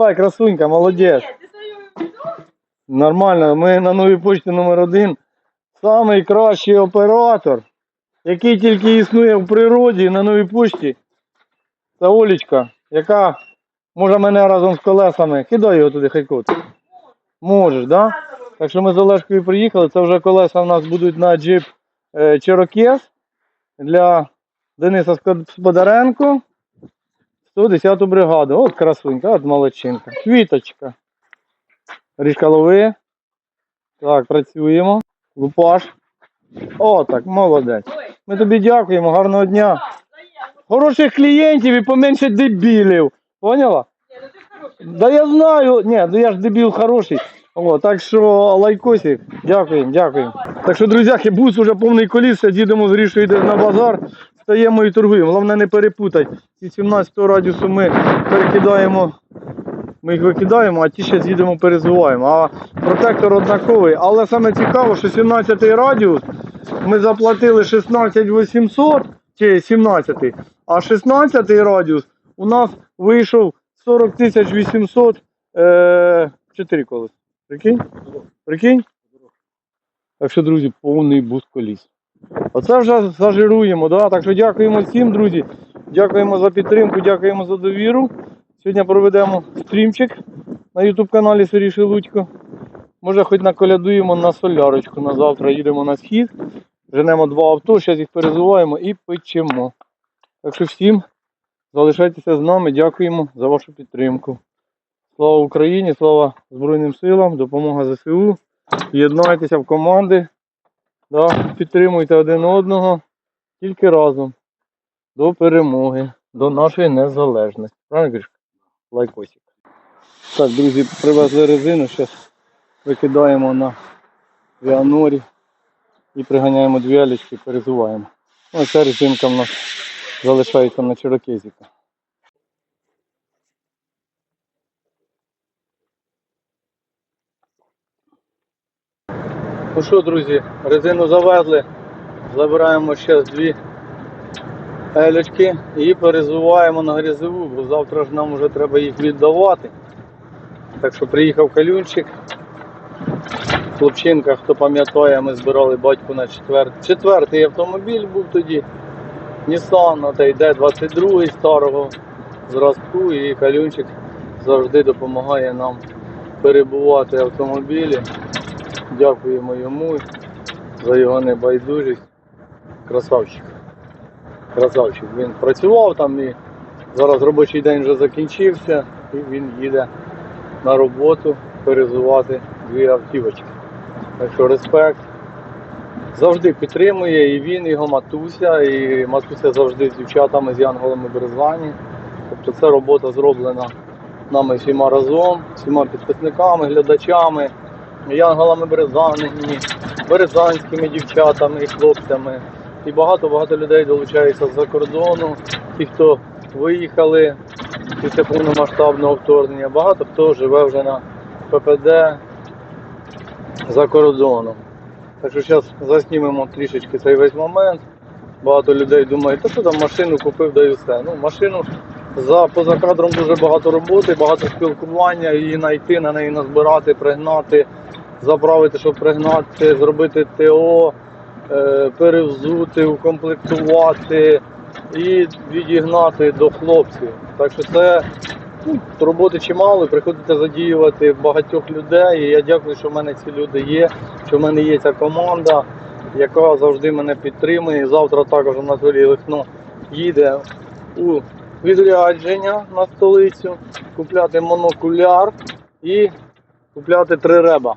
Давай, красунька, молодець. Нормально, ми на новій почті номер один. Самий кращий оператор, який тільки існує в природі на новій почті. Це Олічка, яка може мене разом з колесами. Кидай його туди, хай котить. Можеш, да? Так що ми з Олешкою приїхали. Це вже колеса в нас будуть на джип Cherokee для Дениса Сподаренко. 110-ту бригаду. От красунька, от молодчинка. Квіточка. Ріжка лови. Так, працюємо. Лупаш. О, так, молодець. Ми тобі дякуємо, гарного дня. Хороших клієнтів і поменше дебілів. Поняла? Да я знаю. Ні, ну я ж дебіл хороший. О, так що лайкосик. Дякуємо, дякуємо. Так що, друзяки, бус уже повний коліс, їдемо з Рішою йде на базар, стаємо і торгуємо. Головне не перепутай. Ці 17 радіусу ми перекидаємо, ми їх викидаємо, а ті ще з'їдемо перезуваємо. А протектор однаковий. Але саме цікаво, що 17 радіус ми заплатили 16 800 чи 17, а 16 радіус у нас вийшов 40 800 е, 4 колес. Прикинь? Прикинь? Так що, друзі, повний бус коліс. Оце вже зажируємо, да? так що дякуємо всім, друзі. Дякуємо за підтримку, дякуємо за довіру. Сьогодні проведемо стрімчик на YouTube каналі Сиріший Лудько. Може, хоч наколядуємо на солярочку. На завтра їдемо на схід. Женемо два авто, зараз їх перезуваємо і печемо. Так що всім залишайтеся з нами, дякуємо за вашу підтримку. Слава Україні, слава Збройним силам, допомога ЗСУ. Єднайтеся в команди, да, підтримуйте один одного тільки разом до перемоги, до нашої незалежності. Правильно, Гришка? Лайкосик. Так, друзі, привезли резину, зараз викидаємо на Віанорі і приганяємо дві алічки, перезуваємо. Ну, ця резинка в нас залишається на чирокезіка. Ну що, друзі, резину завезли, забираємо ще дві елечки і перезуваємо на грязову, бо завтра ж нам вже треба їх віддавати. Так що приїхав калюнчик. Хлопчинка, хто пам'ятає, ми збирали батьку на четвер... четвертий автомобіль був тоді. Nissan, та йде 22 старого зразку і калюнчик завжди допомагає нам перебувати автомобілі. Дякуємо йому за його небайдужість. Красавчик. Красавчик. Він працював там і зараз робочий день вже закінчився і він їде на роботу перезувати дві автівочки. Так що респект. Завжди підтримує і він, його матуся, і матуся завжди з дівчатами, з янголами Березвані. Тобто це робота зроблена нами всіма разом, всіма підписниками, глядачами, янголами Березані, березанськими дівчатами і хлопцями. І багато-багато людей долучаються з-за кордону, ті, хто виїхали після повномасштабного вторгнення. Багато хто живе вже на ППД за кордоном. Так що зараз заснімемо трішечки цей весь момент. Багато людей думають, та що там машину купив, да і все. Ну, машину за поза кадром дуже багато роботи, багато спілкування, її знайти, на неї назбирати, пригнати, заправити, щоб пригнати, зробити ТО, е, перевзути, укомплектувати і відігнати до хлопців. Так що це ну, роботи чимало, приходиться задіювати багатьох людей. І я дякую, що в мене ці люди є, що в мене є ця команда, яка завжди мене підтримує. Завтра також Анатолій Лихно їде у відрядження на столицю, купляти монокуляр і купляти три реба.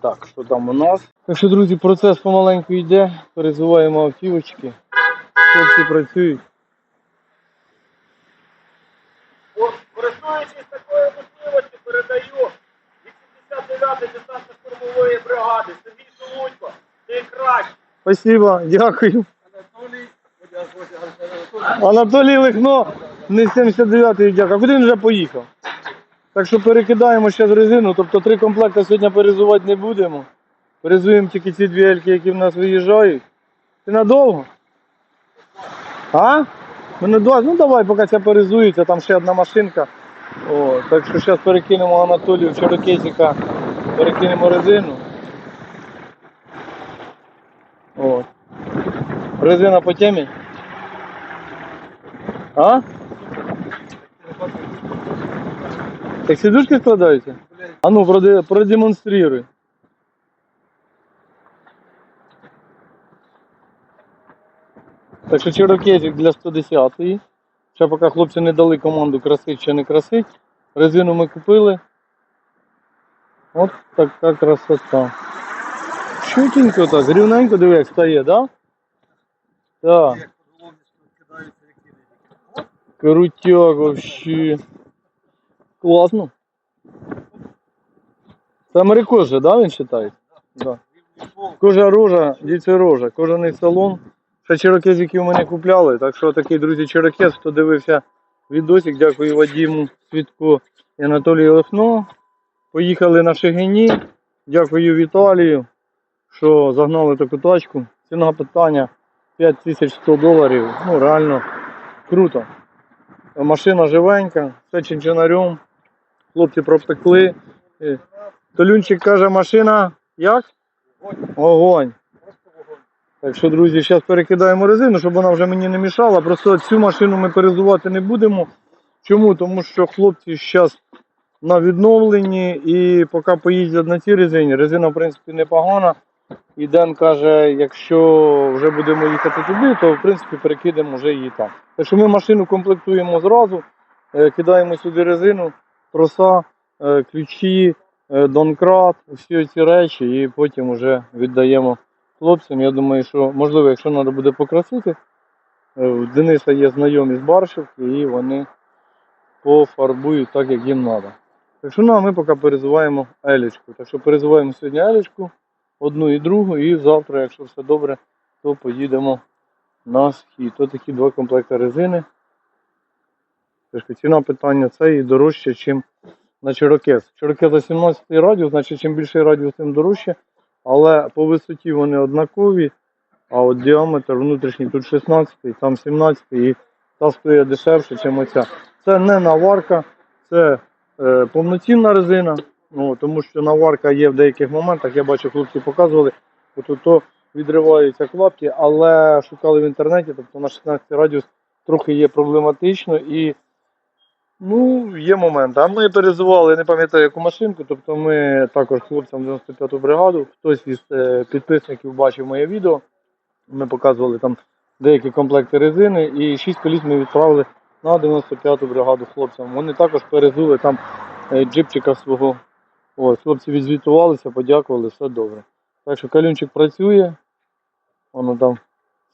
Так, що там у нас? Так що, друзі, процес помаленьку йде, перезуваємо автівочки. Хлопці працюють. Користуючись такою можливістю, передаю 89-ї десантно-штурмової бригади. Сергій Солодько, ти кращий. Спасибо, дякую. Анатолій Лихно, не 79-й дяка. Куди він вже поїхав? Так що перекидаємо ще з резину, тобто три комплекти сьогодні перезувати не будемо. Перезуємо тільки ці дві ельки, які в нас виїжджають. Ти надовго? А? Надовго? Ну давай, поки ця перезується, там ще одна машинка. О, так що зараз перекинемо Анатолію в Чорокесіка, перекинемо резину. О. Резина по темі? А? Так сидушки складаються? А ну, продемонстрируй. Так що чирокезик для 110-ї. Ще поки хлопці не дали команду красить чи не красить. Резину ми купили. От така красота. Чутенько так, рівненько диви, як стає, да? Так. Крутяк вообще. Класно. Це америкос же, да, він вважає? Да. Кожа рожа, дійце рожа, кожаний салон. Ще черокезики у мене купляли, так що такий, друзі, черокез, хто дивився відосик, дякую Вадиму Свідку і Анатолію Лехно. Поїхали на Шегині. Дякую Віталію, що загнали таку тачку. Ціна питання 5100 доларів. Ну, реально круто. Машина живенька, все чинчинарем. Хлопці пропекли. Е, Толюнчик каже, машина як? Огонь. Так що, друзі, зараз перекидаємо резину, щоб вона вже мені не мішала. Просто цю машину ми перезувати не будемо. Чому? Тому що хлопці зараз на відновленні і поки поїздять на цій резині, резина в принципі непогана. І Ден каже, якщо вже будемо їхати туди, то в принципі перекидемо вже її там. Так що ми машину комплектуємо зразу, е, кидаємо сюди резину, троса, е, ключі, е, донкрат, всі ці речі, і потім вже віддаємо хлопцям. Я думаю, що можливо, якщо треба буде покрасити, е, у Дениса є знайомі з Баршівки і вони пофарбують так, як їм треба. Так що ну, а ми поки перезуваємо елічку. Так що перезуваємо сьогодні елічку, одну і другу, і завтра, якщо все добре, то поїдемо на схід. То такі два комплекти резини. Ціна питання це і дорожче, ніж на Чирокез. Чирокеза 17 радіус, значить чим більший радіус, тим дорожче. Але по висоті вони однакові, а от діаметр внутрішній тут 16, там 17 і та стоїть дешевше, ніж оця. Це не наварка, це е, повноцінна резина. Ну, тому що наварка є в деяких моментах, я бачу, хлопці показували, от то відриваються клапті, але шукали в інтернеті, тобто на 16 радіус трохи є проблематично і ну, є момент. А ми перезували, не пам'ятаю яку машинку, тобто ми також хлопцям 95-ту бригаду, хтось із е, підписників бачив моє відео, ми показували там деякі комплекти резини і 6 коліс ми відправили на 95-ту бригаду хлопцям. Вони також перезули там е, джипчика свого. Ось, хлопці відзвітувалися, подякували, все добре. Так що калюнчик працює, воно там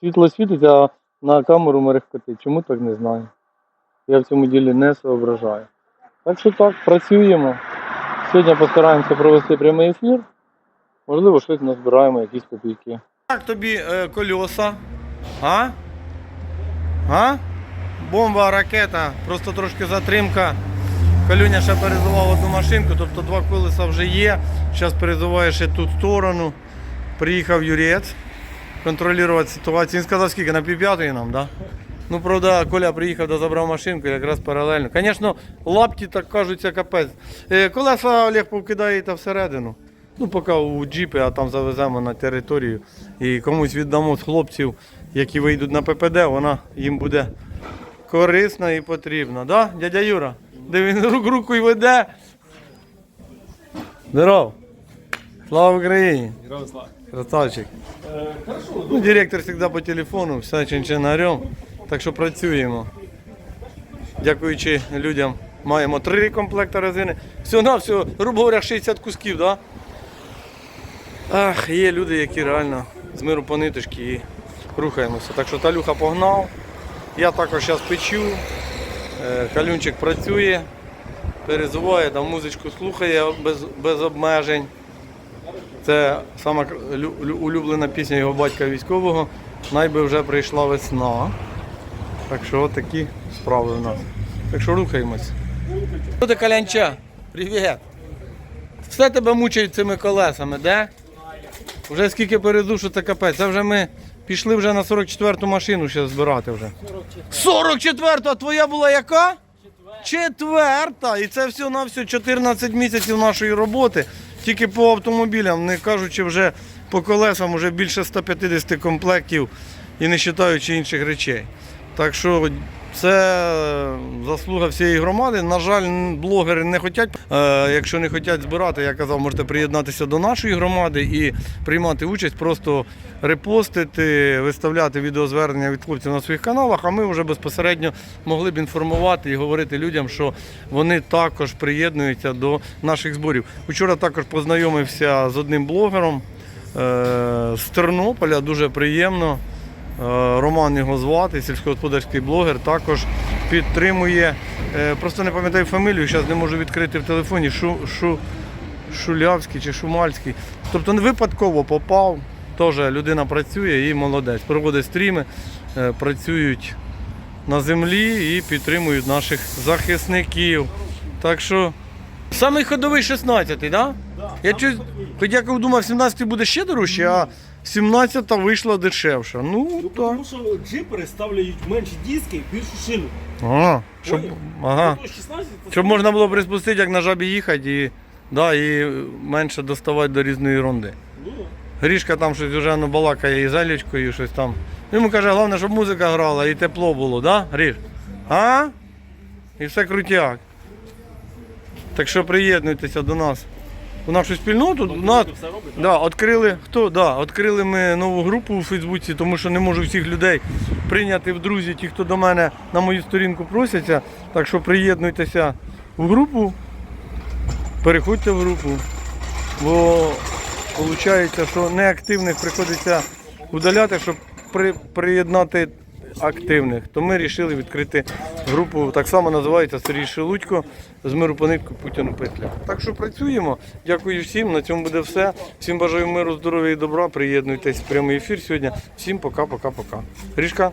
світло світить, а на камеру мерехкотить. Чому так не знаю. Я в цьому ділі не соображаю. Так що так, працюємо. Сьогодні постараємося провести прямий ефір. Можливо, щось назбираємо, якісь копійки. Як тобі е, кольоса? А? А? Бомба, ракета, просто трошки затримка. Калюня ще перезував одну машинку, тобто два колеса вже є. Зараз перезуває ще ту сторону. Приїхав юрець контролювати ситуацію. Він сказав, скільки на півп'ятої нам, да? Ну, правда, Коля приїхав да забрав машинку якраз паралельно. Звісно, лапті так кажуться капець. Е, колеса Олег повкидає та всередину. Ну, поки у джіпи, а там завеземо на територію і комусь віддамо з хлопців, які вийдуть на ППД, вона їм буде корисна і потрібна. Да, дядя Юра? Де він рук руку й веде. Здоров. Слава Україні! Красавчик. Ну, директор завжди по телефону, все чинчинарем. Так що працюємо. Дякуючи людям, маємо три комплекти резини. Всього на всього, грубо говоря, 60 кусків, да? Ах, є люди, які реально з миру по ниточки і рухаємося. Так що Талюха погнав. Я також зараз печу. Е, Калюнчик працює, перезуває, там музичку слухає без, без обмежень. Це сама улюблена пісня його батька військового. Найби вже прийшла весна. Так що такі справи у нас. Так що рухаємось. Що Калянча? Привіт. Все тебе мучають цими колесами, де? Вже скільки перезу, що це капець. Це вже ми пішли вже на 44-ту машину ще збирати вже. 44-ту, а твоя була яка? четверта, і це все на все 14 місяців нашої роботи. Тільки по автомобілям, не кажучи вже по колесам, вже більше 150 комплектів і не вважаючи інших речей. Так що це заслуга всієї громади. На жаль, блогери не хочуть. Е, якщо не хочуть збирати, я казав, можете приєднатися до нашої громади і приймати участь, просто репостити, виставляти відеозвернення від хлопців на своїх каналах. А ми вже безпосередньо могли б інформувати і говорити людям, що вони також приєднуються до наших зборів. Вчора також познайомився з одним блогером е, з Тернополя, дуже приємно. Е, Роман його звати, сільськогосподарський блогер, також підтримує. е, Просто не пам'ятаю фамілію, зараз не можу відкрити в телефоні. Шу, шу, Шулявський чи Шумальський. Тобто не випадково попав. Теж людина працює і молодець. Проводить стріми, е, працюють на землі і підтримують наших захисників. Так що. Самий ходовий 16-й, так? Да? Я чуть, хоч я думав, 17-й буде ще дорожче, а 17-та вийшла дешевша. Ну, Ну, так. тому що джипери ставляють менші диски, більшу шину. Ага, щоб, Поняв? ага. Ото 16, то щоб можна було приспустити, як на жабі їхати, і, да, і менше доставати до різної ерунди. Ну, Грішка там щось вже ну, балакає із Елічкою, щось там. Йому каже, головне, щоб музика грала і тепло було, да, Гріш? А? І все крутяк. Так що приєднуйтеся до нас. У нашу спільноту. Нас, все робить. да, відкрили, хто? Да, відкрили ми нову групу у Фейсбуці, тому що не можу всіх людей прийняти в друзі, ті, хто до мене на мою сторінку просяться. Так що приєднуйтеся в групу, переходьте в групу. Бо виходить, що неактивних приходиться удаляти, щоб при, приєднати активних. То ми вирішили відкрити групу, так само називається Сергій Шелудько з миру по нитку Путіну Петля. Так що працюємо. Дякую всім. На цьому буде все. Всім бажаю миру, здоров'я і добра. Приєднуйтесь в прямий ефір сьогодні. Всім пока, пока, пока. Ріжка.